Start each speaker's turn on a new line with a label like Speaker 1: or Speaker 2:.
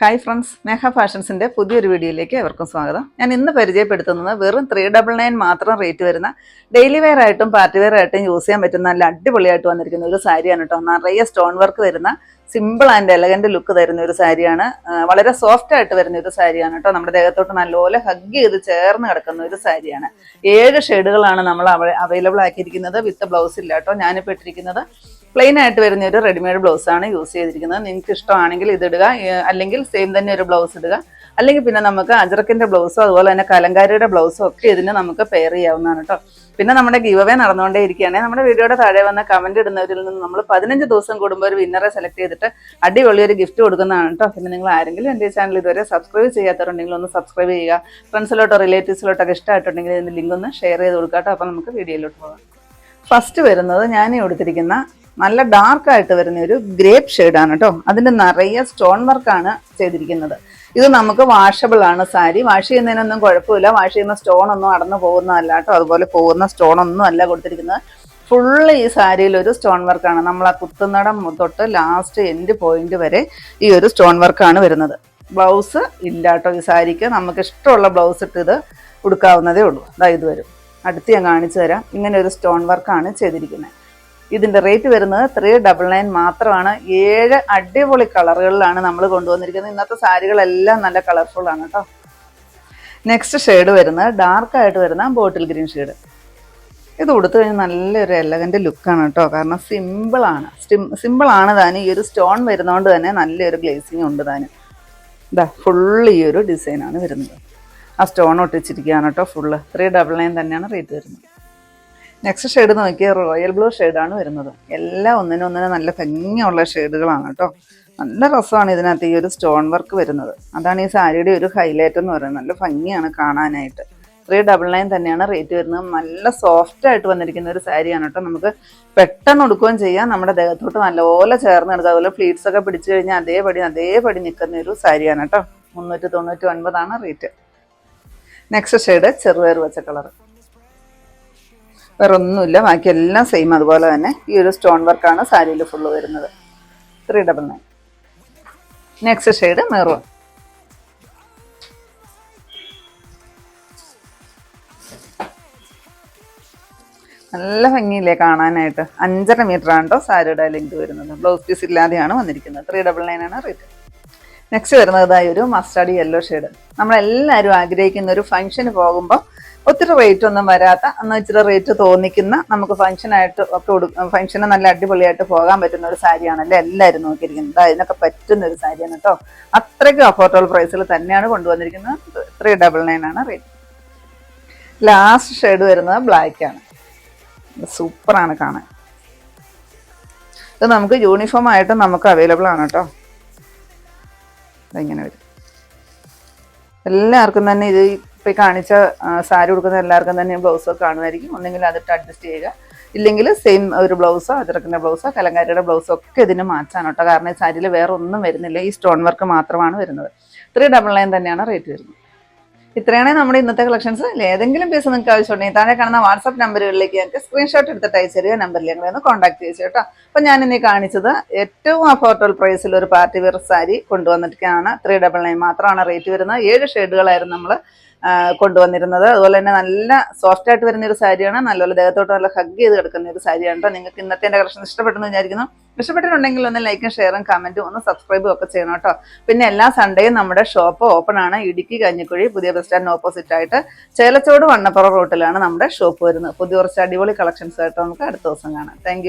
Speaker 1: Hi friends മേഘ ഫാഷൻസിന്റെ പുതിയൊരു വീഡിയോയിലേക്ക് എവർക്കും സ്വാഗതം. ഞാൻ ഇന്ന് പരിചയപ്പെടുത്തുന്നത് വെറും ത്രീ ഡബിൾ നയൻ മാത്രം റേറ്റ് വരുന്ന ഡെയിലി വെയർ ആയിട്ടും പാർട്ടി വെയർ ആയിട്ടും യൂസ് ചെയ്യാൻ പറ്റുന്ന നല്ല അടിപൊളിയായിട്ട് വന്നിരിക്കുന്ന ഒരു സാരിയാണ് കേട്ടോ. നിറയെ സ്റ്റോൺ വർക്ക് വരുന്ന സിമ്പിൾ ആൻഡ് എലഗന്റ് ലുക്ക് തരുന്ന ഒരു സാരിയാണ്. വളരെ സോഫ്റ്റ് ആയിട്ട് വരുന്ന ഒരു സാരിയാണ് കേട്ടോ. നമ്മുടെ ദേഹത്തോട്ട് നല്ലപോലെ ഹഗ് ചെയ്ത് ചേർന്ന് കിടക്കുന്ന ഒരു സാരിയാണ്. ഏഴ് ഷെയ്ഡുകളാണ് നമ്മൾ അവൈലബിൾ ആക്കിയിരിക്കുന്നത്. വിത്ത് ബ്ലൗസ് ഇല്ല കേട്ടോ. ഞാനിപ്പോൾ ഇട്ടിരിക്കുന്നത് പ്ലെയിൻ ആയിട്ട് വരുന്ന ഒരു റെഡിമെയ്ഡ് ബ്ലൗസ് ആണ് യൂസ് ചെയ്തിരിക്കുന്നത്. നിങ്ങൾക്ക് ഇഷ്ടമാണെങ്കിൽ ഇത് ഇടുക. അല്ലെങ്കിൽ സെയിം തന്നെ ഒരു ബ്ലൗസ് ഇടുക. അല്ലെങ്കിൽ പിന്നെ നമുക്ക് അജറക്കിന്റെ ബ്ലൗസോ അതുപോലെ തന്നെ കലങ്കാരിയുടെ ബ്ലൗസോ ഒക്കെ ഇതിന് നമുക്ക് പെയർ ചെയ്യാവുന്നതാണ് കേട്ടോ പിന്നെ നമ്മുടെ ഗീവ് അവേ നടന്നുകൊണ്ടേ ഇരിക്കുകയാണ് നമ്മുടെ വീഡിയോയുടെ താഴെ വന്ന കമന്റ് ഇടുന്നവരിൽ നിന്ന് നമ്മൾ പതിനഞ്ച് ദിവസം കൂടുമ്പോൾ ഒരു വിന്നറെ സെലക്ട് ചെയ്തിട്ട് അടിപൊളി ഒരു ഗിഫ്റ്റ് കൊടുക്കുന്നതാണ് കേട്ടോ പിന്നെ നിങ്ങൾ ആരെങ്കിലും എന്റെ ചാനൽ ഇതുവരെ സബ്സ്ക്രൈബ് ചെയ്യാത്തവരുണ്ടെങ്കിൽ ഒന്ന് സബ്സ്ക്രൈബ് ചെയ്യുക. ഫ്രണ്ട്സിലോട്ടോ റിലേറ്റീവ്സിലോട്ടൊക്കെ ഇഷ്ടമായിട്ടുണ്ടെങ്കിൽ ഇതിന്റെ ലിങ്ക് ഒന്ന് ഷെയർ ചെയ്ത് കൊടുക്കാം കേട്ടോ അപ്പോൾ നമുക്ക് വീഡിയോയിലോട്ട് പോകാം. ഫസ്റ്റ് വരുന്നത് ഞാൻ കൊടുത്തിരിക്കുന്ന നല്ല ഡാർക്ക് ആയിട്ട് വരുന്ന ഒരു ഗ്രേപ്പ് ഷെയ്ഡാണ് കേട്ടോ അതിന്റെ നിറയെ സ്റ്റോൺ വർക്കാണ് ചെയ്തിരിക്കുന്നത്. ഇത് നമുക്ക് വാഷബിൾ ആണ് സാരി. വാഷ് ചെയ്യുന്നതിനൊന്നും കുഴപ്പമില്ല. വാഷ് ചെയ്യുന്ന സ്റ്റോൺ ഒന്നും അടന്നു പോകുന്നതല്ല കേട്ടോ അതുപോലെ പോകുന്ന സ്റ്റോൺ ഒന്നും അല്ല കൊടുത്തിരിക്കുന്നത്. ഫുള്ള് ഈ സാരിയിൽ ഒരു സ്റ്റോൺ വർക്കാണ് നമ്മൾ ആ കുത്തുന്നടം തൊട്ട് ലാസ്റ്റ് എൻഡ് പോയിന്റ് വരെ ഈ ഒരു സ്റ്റോൺ വർക്കാണ് വരുന്നത്. ബ്ലൗസ് ഇല്ല കേട്ടോ ഈ സാരിക്ക്. നമുക്ക് ഇഷ്ടമുള്ള ബ്ലൗസ് ഇട്ട് ഇത് ഉടുക്കാവുന്നതേ ഉള്ളൂ. അതായത് വരും. അടുത്ത് ഞാൻ കാണിച്ചു തരാം. ഇങ്ങനെ ഒരു സ്റ്റോൺ വർക്കാണ് ചെയ്തിരിക്കുന്നത്. ഇതിന്റെ റേറ്റ് വരുന്നത് ത്രീ ഡബിൾ നയൻ മാത്രമാണ്. ഏഴ് അടിപൊളി കളറുകളിലാണ് നമ്മൾ കൊണ്ടുവന്നിരിക്കുന്നത്. ഇന്നത്തെ സാരികളെല്ലാം നല്ല കളർഫുൾ ആണ് കേട്ടോ നെക്സ്റ്റ് ഷെയ്ഡ് വരുന്നത് ഡാർക്ക് ആയിട്ട് വരുന്ന ബോട്ടിൽ ഗ്രീൻ ഷെയ്ഡ് ഇത് കൊടുത്തു കഴിഞ്ഞാൽ നല്ലൊരു എലഗന്റ് ലുക്കാണ് കേട്ടോ കാരണം ആണ്. സിമ്പിൾ ആണ് താനും. ഈ ഒരു സ്റ്റോൺ വരുന്നതുകൊണ്ട് തന്നെ നല്ലൊരു ഗ്ലേസിങ് ഉണ്ട് താനും. ഇതാ ഫുള്ള് ഈ ഒരു ഡിസൈനാണ് വരുന്നത്. ആ സ്റ്റോൺ ഒട്ടിച്ചിരിക്കുകയാണ് കേട്ടോ ഫുള്ള് ത്രീ ഡബിൾ നയൻ തന്നെയാണ് റേറ്റ് വരുന്നത്. നെക്സ്റ്റ് ഷെയ്ഡ് നോക്കിയാൽ റോയൽ ബ്ലൂ ഷെയ്ഡാണ് വരുന്നത്. എല്ലാം ഒന്നിനും ഒന്നിനും നല്ല ഭംഗിയുള്ള ഷെയ്ഡുകളാണ് കേട്ടോ നല്ല രസമാണ് ഇതിനകത്ത് ഈ ഒരു സ്റ്റോൺ വർക്ക് വരുന്നത്. അതാണ് ഈ സാരിയുടെ ഒരു ഹൈലൈറ്റ് എന്ന് പറയുന്നത്. നല്ല ഭംഗിയാണ് കാണാനായിട്ട്. ത്രീ ഡബിൾ നയൻ തന്നെയാണ് റേറ്റ് വരുന്നത്. നല്ല സോഫ്റ്റ് ആയിട്ട് വന്നിരിക്കുന്ന ഒരു സാരിയാണ് കേട്ടോ നമുക്ക് പെട്ടെന്ന് ഉടുക്കുകയും ചെയ്യാം. നമ്മുടെ ദേഹത്തോട്ട് നല്ലപോലെ ചേർന്ന് എടുക്കുക അതുപോലെ ഫ്ലീറ്റ്സ് ഒക്കെ പിടിച്ചു കഴിഞ്ഞാൽ അതേപടി അതേപടി നിൽക്കുന്ന ഒരു സാരിയാണ് കേട്ടോ മുന്നൂറ്റി തൊണ്ണൂറ്റി ഒൻപതാണ് റേറ്റ് നെക്സ്റ്റ് ഷെയ്ഡ് ചെറുപയർ വെച്ച കളർ വേറെ ഒന്നുമില്ല ബാക്കി എല്ലാം സെയിം അതുപോലെ തന്നെ. ഈ ഒരു സ്റ്റോൺ വർക്കാണ് സാരിയിൽ ഫുള്ള് വരുന്നത്. Three double nine next shade maroon നല്ല ഭംഗിയില്ലേ കാണാനായിട്ട്. അഞ്ചര മീറ്റർ ആണ് കേട്ടോ സാരിയുടെ ലെങ്ത് വരുന്നത്. ബ്ലൗസ് പീസ് ഇല്ലാതെയാണ് വന്നിരിക്കുന്നത്. ത്രീ ഡബിൾ നയൻ ആണ് റേറ്റ് നെക്സ്റ്റ് വരുന്നതായ ഒരു മസ്റ്റാർഡ് യെല്ലോ ഷെയ്ഡ് നമ്മളെല്ലാവരും ആഗ്രഹിക്കുന്ന ഒരു ഫംഗ്ഷന് പോകുമ്പോൾ ഒത്തിരി റേറ്റ് ഒന്നും വരാത്ത എന്നാൽ ഇച്ചിരി റേറ്റ് തോന്നിക്കുന്ന നമുക്ക് ഫംഗ്ഷനായിട്ട് ഒക്കെ കൊടുക്കും ഫംഗ്ഷന് നല്ല അടിപൊളിയായിട്ട് പോകാൻ പറ്റുന്ന ഒരു സാരിയാണല്ലേ എല്ലാവരും നോക്കിയിരിക്കുന്നത്. അതിനൊക്കെ പറ്റുന്ന ഒരു സാരിയാണ് കേട്ടോ. അത്രയ്ക്കും അഫോർഡബിൾ പ്രൈസിൽ തന്നെയാണ് കൊണ്ടുവന്നിരിക്കുന്നത്. ത്രീ ഡബിൾ നയൻ ആണ് റേറ്റ് ലാസ്റ്റ് ഷെയ്ഡ് വരുന്നത് ബ്ലാക്ക് ആണ്. സൂപ്പറാണ് കാണാൻ. ഇത് നമുക്ക് യൂണിഫോം ആയിട്ട് നമുക്ക് അവൈലബിൾ ആണ് കേട്ടോ. ഇങ്ങനെ വരും. എല്ലാവർക്കും തന്നെ ഇത് ഇപ്പം ഈ കാണിച്ച സാരി കൊടുക്കുന്ന എല്ലാവർക്കും തന്നെ ബ്ലൗസ് കാണുമായിരിക്കും ഒന്നെങ്കിൽ അതിട്ട് അഡ്ജസ്റ്റ് ചെയ്യുക. ഇല്ലെങ്കിൽ സെയിം ഒരു ബ്ലൗസോ അതിറക്കുന്ന ബ്ലൗസോ കലങ്കാരിയുടെ ബ്ലൗസോ ഒക്കെ ഇതിന് മാറ്റാണ് കേട്ടോ. കാരണം ഈ സാരിയിൽ വേറെ ഒന്നും വരുന്നില്ല. ഈ സ്റ്റോൺ വർക്ക് മാത്രമാണ് വരുന്നത്. ത്രീ ഡബിൾ നയൻ തന്നെയാണ് റേറ്റ് വരുന്നത്. ഇത്രയാണ് നമ്മുടെ ഇന്നത്തെ കളക്ഷൻസ് ഏതെങ്കിലും പീസ് നിങ്ങൾക്ക് ആവശ്യമുണ്ടെങ്കിൽ താഴെ കാണുന്ന വാട്സ്ആപ്പ് നമ്പറുകളിലേക്ക് ഞങ്ങൾക്ക് സ്ക്രീൻഷോട്ട് എടുത്തിട്ട് അയച്ചു തരിക നമ്പറിൽ ഞങ്ങളെ ഒന്ന് കോൺടാക്ട് ചെയ്തു കേട്ടോ. അപ്പം ഞാൻ ഇനി കാണിച്ചത് ഏറ്റവും അഫോർഡബിൾ പ്രൈസിൽ ഒരു പാർട്ടി വെയർ സാരി കൊണ്ടുവന്നിട്ടാണ് ത്രീ ഡബിൾ നയൻ മാത്രമാണ് റേറ്റ് വരുന്നത്. ഏഴ് ഷെയ്ഡുകളായിരുന്നു നമ്മൾ കൊണ്ടുവന്നിരുന്നത്. അതുപോലെ തന്നെ നല്ല സോഫ്റ്റ് ആയിട്ട് വരുന്ന ഒരു സാരിയാണ് നല്ലപോലെ ദേഹത്തോട്ട് നല്ല ഹഗ് ചെയ്ത് കിടക്കുന്ന ഒരു സാരിയാണ് കേട്ടോ നിങ്ങൾക്ക് ഇന്നത്തെ എന്റെ കളക്ഷൻ ഇഷ്ടപ്പെട്ടെന്ന് വിചാരിക്കുന്നു. ഇഷ്ടപ്പെട്ടിട്ടുണ്ടെങ്കിൽ ഒന്ന് ലൈക്കും ഷെയറും കമന്റും ഒന്ന് സബ്സ്ക്രൈബും ഒക്കെ ചെയ്യണം കേട്ടോ. പിന്നെ എല്ലാ സൺഡേയും നമ്മുടെ ഷോപ്പ് ഓപ്പൺ ആണ്. ഇടുക്കി കഞ്ഞിക്കുഴി പുതിയ ബസ് സ്റ്റാൻഡിന് ഓപ്പോസിറ്റ് ആയിട്ട് ചേലച്ചോട് വണ്ണപ്പുറ റോട്ടിലാണ് നമ്മുടെ ഷോപ്പ് വരുന്നത്. പുതിയ കുറച്ച് അടിപൊളി കളക്ഷൻസ് ആയിട്ട് നമുക്ക് അടുത്ത ദിവസം കാണാം. താങ്ക്